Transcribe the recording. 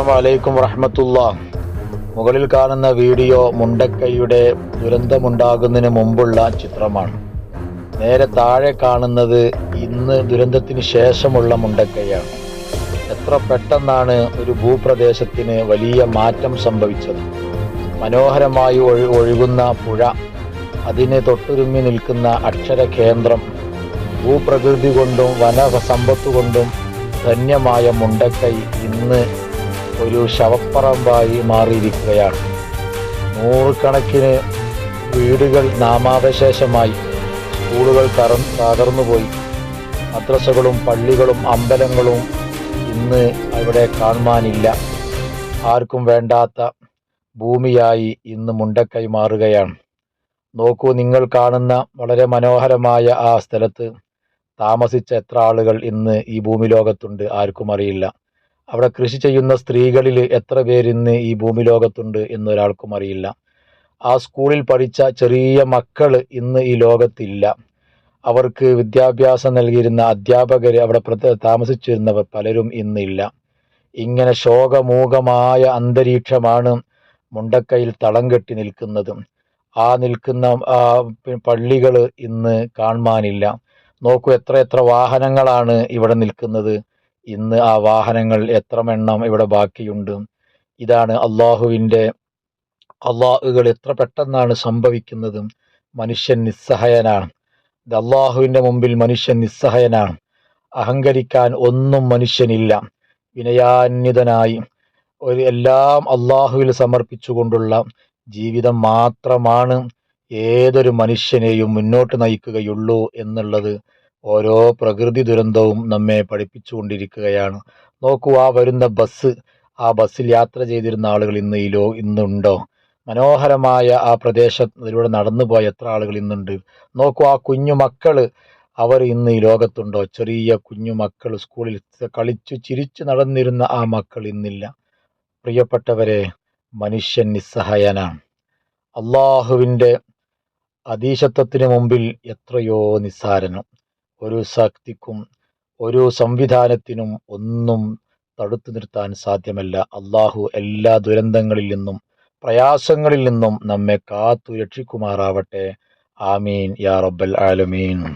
അലൈക്കും വറഹമത്തുള്ള. മുകളിൽ കാണുന്ന വീഡിയോ മുണ്ടക്കൈയുടെ ദുരന്തമുണ്ടാകുന്നതിന് മുമ്പുള്ള ചിത്രമാണ്. നേരെ താഴെ കാണുന്നത് ഇന്ന് ദുരന്തത്തിന് ശേഷമുള്ള മുണ്ടക്കൈയാണ്. എത്ര പെട്ടെന്നാണ് ഒരു ഭൂപ്രദേശത്തിന് വലിയ മാറ്റം സംഭവിച്ചത്. മനോഹരമായി ഒഴു ഒഴുകുന്ന പുഴ അതിനെ തൊട്ടുരുമ്മി നിൽക്കുന്ന അക്ഷര കേന്ദ്രം ഭൂപ്രകൃതി കൊണ്ടും വനസമ്പത്തുകൊണ്ടും ധന്യമായ മുണ്ടക്കൈ ഇന്ന് ഒരു ശവപ്പറമ്പായി മാറിയിരിക്കുകയാണ്. നൂറുകണക്കിന് വീടുകൾ നാമാവശേഷമായി. സ്കൂളുകൾ തറ തകർന്നുപോയി. മദ്രസകളും പള്ളികളും അമ്പലങ്ങളും ഇന്ന് അവിടെ കാണുവാനില്ല. ആർക്കും വേണ്ടാത്ത ഭൂമിയായി ഇന്ന് മുണ്ടക്കൈ മാറുകയാണ്. നോക്കൂ നിങ്ങൾ കാണുന്ന വളരെ മനോഹരമായ ആ സ്ഥലത്ത് താമസിച്ച എത്ര ആളുകൾ ഇന്ന് ഈ ഭൂമി ലോകത്തുണ്ട് ആർക്കും അറിയില്ല. അവിടെ കൃഷി ചെയ്യുന്ന സ്ത്രീകളിൽ എത്ര പേര് ഇന്ന് ഈ ഭൂമി ലോകത്തുണ്ട് എന്നൊരാൾക്കും അറിയില്ല. ആ സ്കൂളിൽ പഠിച്ച ചെറിയ മക്കൾ ഇന്ന് ഈ ലോകത്തില്ല. അവർക്ക് വിദ്യാഭ്യാസം നൽകിയിരുന്ന അധ്യാപകർ അവിടെ താമസിച്ചിരുന്നവർ പലരും ഇന്നില്ല. ഇങ്ങനെ ശോകമൂകമായ അന്തരീക്ഷമാണ് മുണ്ടക്കയിൽ തളം കെട്ടി നിൽക്കുന്നത്. ആ നിൽക്കുന്ന പള്ളികൾ ഇന്ന് കാണുവാനില്ല. നോക്കൂ എത്ര എത്ര വാഹനങ്ങളാണ് ഇവിടെ നിൽക്കുന്നത്. ഇന്ന് ആ വാഹനങ്ങൾ എത്ര എണ്ണം ഇവിടെ ബാക്കിയുണ്ട്. ഇതാണ് അള്ളാഹുവിന്റെ അള്ളാഹുകൾ എത്ര പെട്ടെന്നാണ് സംഭവിക്കുന്നത്. മനുഷ്യൻ നിസ്സഹായനാണ്. ഇത് അള്ളാഹുവിന്റെ മുമ്പിൽ മനുഷ്യൻ നിസ്സഹായനാണ്. അഹങ്കരിക്കാൻ ഒന്നും മനുഷ്യനില്ല. വിനയാന്വിതനായി. ഒരു എല്ലാം അള്ളാഹുവിൽ സമർപ്പിച്ചുകൊണ്ടുള്ള ജീവിതം മാത്രമാണ് ഏതൊരു മനുഷ്യനെയും മുന്നോട്ട് നയിക്കുകയുള്ളൂ എന്നുള്ളത് ഓരോ പ്രകൃതി ദുരന്തവും നമ്മെ പഠിപ്പിച്ചുകൊണ്ടിരിക്കുകയാണ്. നോക്കൂ ആ വരുന്ന ബസ് ആ ബസ്സിൽ യാത്ര ചെയ്തിരുന്ന ആളുകൾ ഇന്ന് ഈ ലോ ഇന്നുണ്ടോ? മനോഹരമായ ആ പ്രദേശത്തിലൂടെ നടന്നു പോയ എത്ര ആളുകൾ ഇന്നുണ്ട്? നോക്കൂ ആ കുഞ്ഞു മക്കൾ അവർ ഇന്ന് ഈ ലോകത്തുണ്ടോ? ചെറിയ കുഞ്ഞു മക്കൾ സ്കൂളിൽ കളിച്ചു ചിരിച്ചു നടന്നിരുന്ന ആ മക്കൾ ഇന്നില്ല. പ്രിയപ്പെട്ടവരെ മനുഷ്യൻ നിസ്സഹായനാണ്. അള്ളാഹുവിന്റെ അതീശത്വത്തിന് മുമ്പിൽ എത്രയോ നിസ്സാരനം. ഒരു ശക്തിക്കും ഒരു സംവിധാനത്തിനും ഒന്നും തടുത്തു നിർത്താൻ സാധ്യമല്ല. അള്ളാഹു എല്ലാ ദുരന്തങ്ങളിൽ നിന്നും പ്രയാസങ്ങളിൽ നിന്നും നമ്മെ കാത്തു രക്ഷിക്കുമാറാവട്ടെ. ആമീൻ. യാ റബ്ബൽ ആലമീൻ.